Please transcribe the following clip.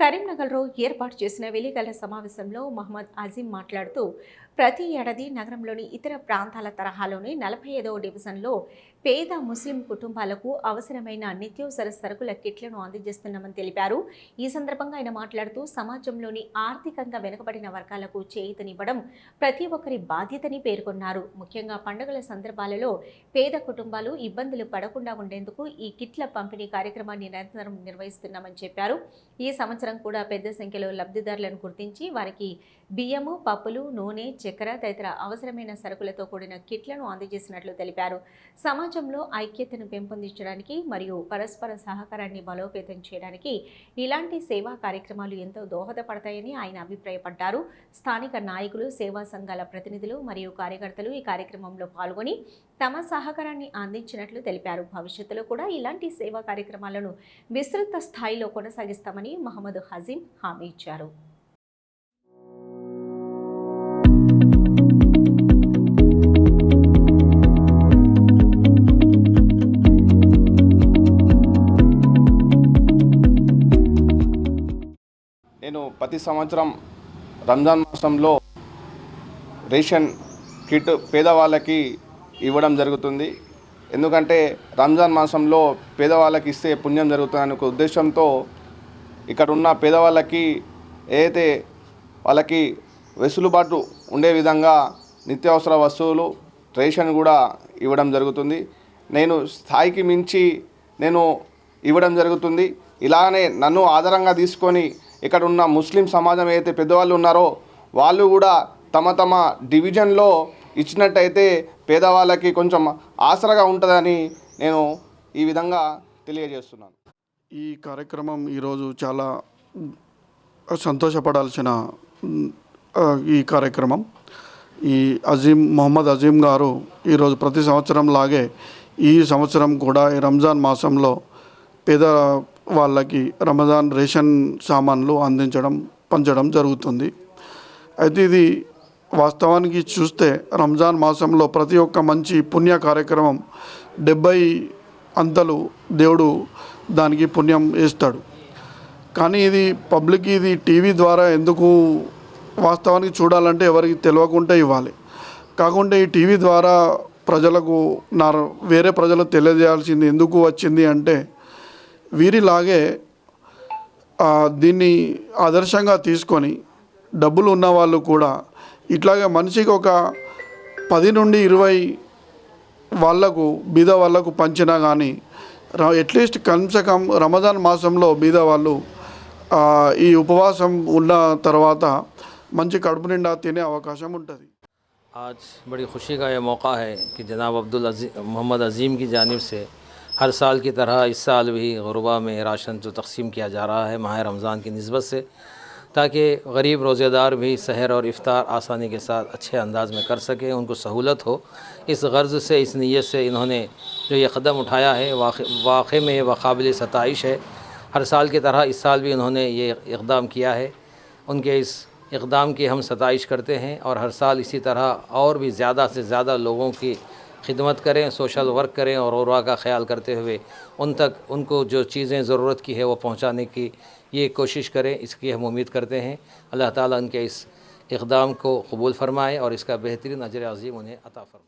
కరీంనగర్లో ఏర్పాటు చేసిన విలేకరుల సమావేశంలో మహమ్మద్ అజీం మాట్లాడుతూ ప్రతి ఏడాది నగరంలోని ఇతర ప్రాంతాల తరహాలోని నలభై ఐదవ డివిజన్లో పేద ముస్లిం కుటుంబాలకు అవసరమైన నిత్యావసర సరుకుల కిట్లను అందజేస్తున్నామని తెలిపారు. ఈ సందర్భంగా ఆయన మాట్లాడుతూ సమాజంలోని ఆర్థికంగా వెనుకబడిన వర్గాలకు చేయూతనివ్వడం ప్రతి ఒక్కరి బాధ్యతని పేర్కొన్నారు. ముఖ్యంగా పండుగల సందర్భాలలో పేద కుటుంబాలు ఇబ్బందులు పడకుండా ఉండేందుకు ఈ కిట్ల పంపిణీ కార్యక్రమాన్ని నిరంతరం నిర్వహిస్తున్నామని చెప్పారు. ఈ సంవత్సరం కూడా పెద్ద సంఖ్యలో లబ్ధిదారులను గుర్తించి వారికి బియ్యము పప్పులు నూనె చక్కెర తదితర అవసరమైన సరుకులతో కూడిన కిట్లను అందజేసినట్లు తెలిపారు. సమాజంలో ఐక్యతను పెంపొందించడానికి మరియు పరస్పర సహకారాన్ని బలోపేతం చేయడానికి ఇలాంటి సేవా కార్యక్రమాలు ఎంతో దోహదపడతాయని ఆయన అభిప్రాయపడ్డారు. స్థానిక నాయకులు సేవా సంఘాల ప్రతినిధులు మరియు కార్యకర్తలు ఈ కార్యక్రమంలో పాల్గొని తమ సహకారాన్ని అందించినట్లు తెలిపారు. భవిష్యత్తులో కూడా ఇలాంటి సేవా కార్యక్రమాలను విస్తృత స్థాయిలో కొనసాగిస్తామని మహమ్మద్ హజీం హామీ ఇచ్చారు. ప్రతి సంవత్సరం రంజాన్ మాసంలో రేషన్ కిట్ పేదవాళ్ళకి ఇవ్వడం జరుగుతుంది. ఎందుకంటే రంజాన్ మాసంలో పేదవాళ్ళకి ఇస్తే పుణ్యం జరుగుతుందనే ఒక ఉద్దేశంతో ఇక్కడ ఉన్న పేదవాళ్ళకి ఏదైతే వాళ్ళకి వెసులుబాటు ఉండే విధంగా నిత్యావసర వస్తువులు రేషన్ కూడా ఇవ్వడం జరుగుతుంది. నేను స్థాయికి మించి నేను ఇవ్వడం జరుగుతుంది. ఇలానే నన్ను ఆధారంగా తీసుకొని ఇక్కడ ఉన్న ముస్లిం సమాజం ఏదైతే పెద్దవాళ్ళు ఉన్నారో వాళ్ళు కూడా తమ తమ డివిజన్లో ఇచ్చినట్టయితే పేదవాళ్ళకి కొంచెం ఆసరగా ఉంటుందని నేను ఈ విధంగా తెలియజేస్తున్నాను. ఈ కార్యక్రమం ఈరోజు చాలా సంతోషపడాల్సిన ఈ కార్యక్రమం. ఈ అజీం మొహమ్మద్ అజీం గారు ఈరోజు ప్రతి సంవత్సరం లాగే ఈ సంవత్సరం కూడా ఈ రంజాన్ మాసంలో పేద వాళ్ళకి రమజాన్ రేషన్ సామాన్లు అందించడం పంచడం జరుగుతుంది. అయితే ఇది వాస్తవానికి చూస్తే రంజాన్ మాసంలో ప్రతి ఒక్క మంచి పుణ్య కార్యక్రమం డెబ్బై అంతలు దేవుడు దానికి పుణ్యం వేస్తాడు కానీ ఇది పబ్లిక్ ఇది టీవీ ద్వారా ఎందుకు వాస్తవానికి చూడాలంటే ఎవరికి తెలియకుండా ఇవ్వాలి. కాకుంటే ఈ టీవీ ద్వారా ప్రజలకు నా వేరే ప్రజలకు తెలియజేయాల్సింది ఎందుకు వచ్చింది అంటే వీరిలాగే ఆ, దీన్ని ఆదర్శంగా తీసుకొని డబ్బులు ఉన్న వాళ్ళు కూడా ఇట్లాగే మనిషికి ఒక పది నుండి ఇరవై వాళ్ళకు బీద వాళ్ళకు పంచినా కానీ అట్లీస్ట్ కమ్సే కమ్ రమజాన్ మాసంలో బీద వాళ్ళు ఆ, ఈ ఉపవాసం ఉన్న తర్వాత మంచి కడుపు నిండా తినే అవకాశం ఉంటుంది आज बड़ी खुशी का यह मौका है कि जनाब अब्दुल अजी मोहम्मद अजीम की जानिब से ہر سال کی طرح اس سال بھی غربا میں راشن جو تقسیم کیا جا رہا ہے ماہ رمضان کی نسبت سے، تاکہ غریب روزہ دار بھی سحر اور افطار آسانی کے ساتھ اچھے انداز میں کر سکیں، ان کو سہولت ہو۔ اس غرض سے، اس نیت سے انہوں نے جو یہ قدم اٹھایا ہے، واقع میں یہ بقابل ستائش ہے۔ ہر سال کی طرح اس سال بھی انہوں نے یہ اقدام کیا ہے۔ ان کے اس اقدام کی ہم ستائش کرتے ہیں اور ہر سال اسی طرح اور بھی زیادہ سے زیادہ لوگوں کی خدمت کریں، سوشل ورک کریں اور اورا کا خیال کرتے ہوئے ان تک ان کو جو چیزیں ضرورت کی ہے وہ پہنچانے کی یہ کوشش کریں۔ اس کی ہم امید کرتے ہیں۔ اللہ تعالیٰ ان کے اس اقدام کو قبول فرمائے اور اس کا بہترین اجر عظیم انہیں عطا فرمائے۔